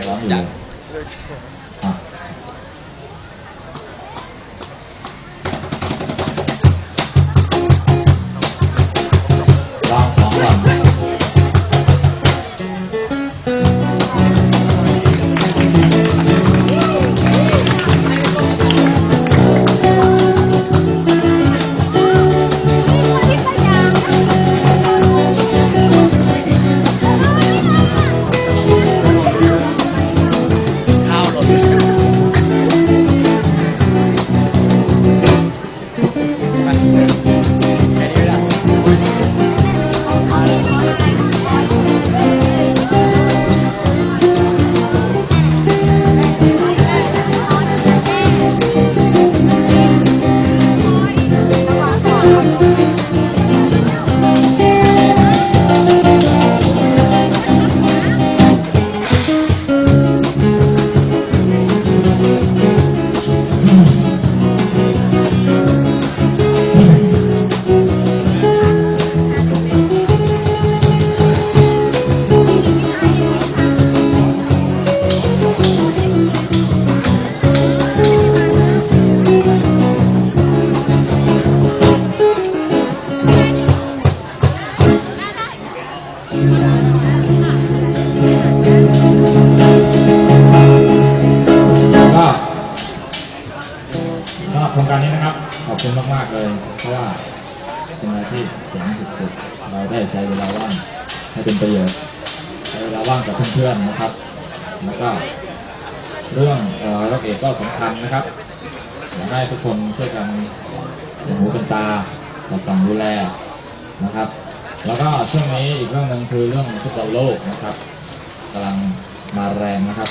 加油啊。 ก็ โครงการนี้นะครับ ขอบคุณมากๆเลย เพราะว่าเป็นอะไรที่เจ๋งสุดๆ เราได้ใช้เวลาว่างให้เป็นประโยชน์ใช้เวลาว่างกับเพื่อนๆนะครับ แล้วก็เรื่องเออรักเอกก็สำคัญนะครับอยากให้ทุกคนช่วยกันเป็นหูเป็นตาสอดส่องดูแลนะครับ แล้วก็ช่วงนี้อีกเรื่องหนึ่งคือเรื่องฟุตบอลโลกนะครับกำลังมาแรงนะครับ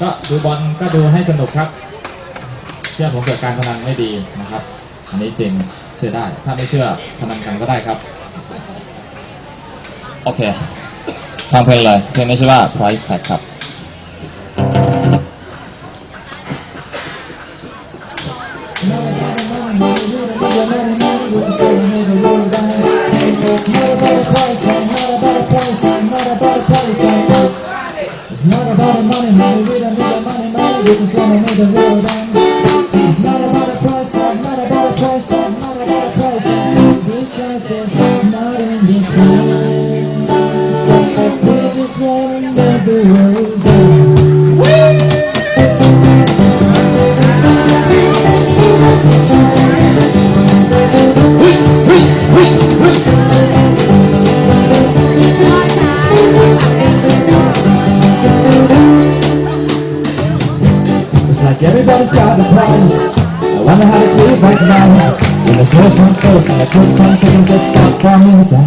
ก็ดูบอลก็ดูให้สนุกครับ ชื่อผมเกิดการพนันไม่ดีนะครับ อันนี้จริงเชื่อได้ ถ้าไม่เชื่อพนันกันก็ได้ครับ โอเคฟังเพลงเลยเพลงนี้ชื่อว่า price tag ครับ It's not about the money, money, we don't need the money, money, we just wanna make the world dance. It's not about the price tag, not about the price tag, not about the price. Because there's nothing between. We just wanna the world everybody's got a price. I wonder how to sleep right now. When the source one first and just can't take and just stop coming down.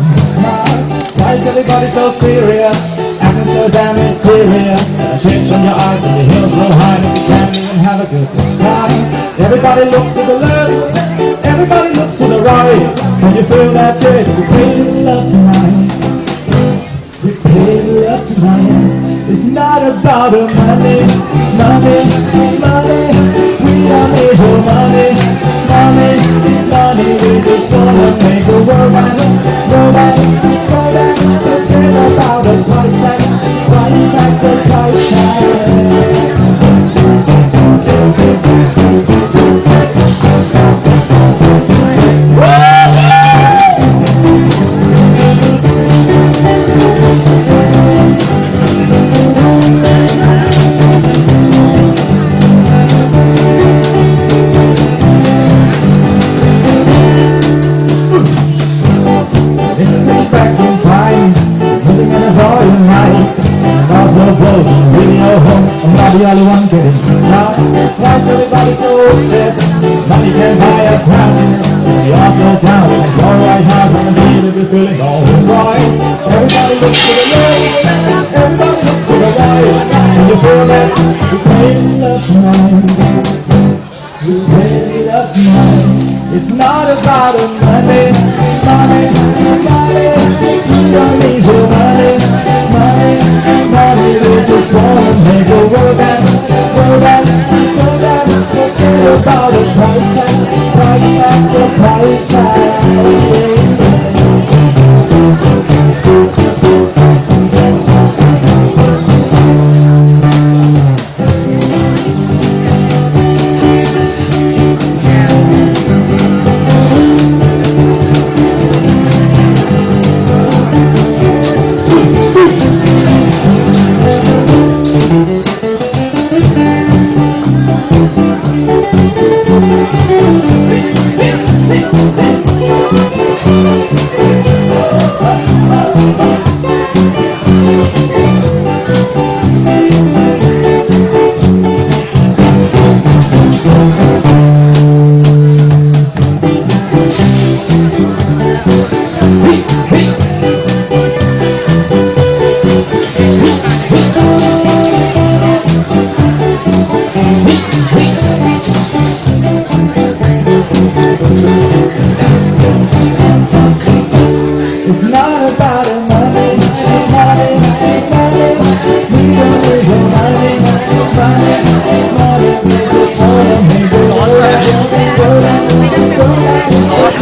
Why is everybody so serious? Acting so damn mysterious. The shapes on your eyes and your heels so high that you can't even have a good time. Everybody looks to the left, everybody looks to the right. When you feel that shit, you feel love tonight. We pay up tonight. It's not about the money, money, money. Your money, money, money. We just wanna make the world dance, world dance, getting tired. Why is everybody so upset? Money can't buy us time. We all slow down it's alright now. And feel if you're feeling alright. Everybody looks to the left. Everybody looks to the right. And you feel that we play love tonight. We play love tonight. It's not about money, money,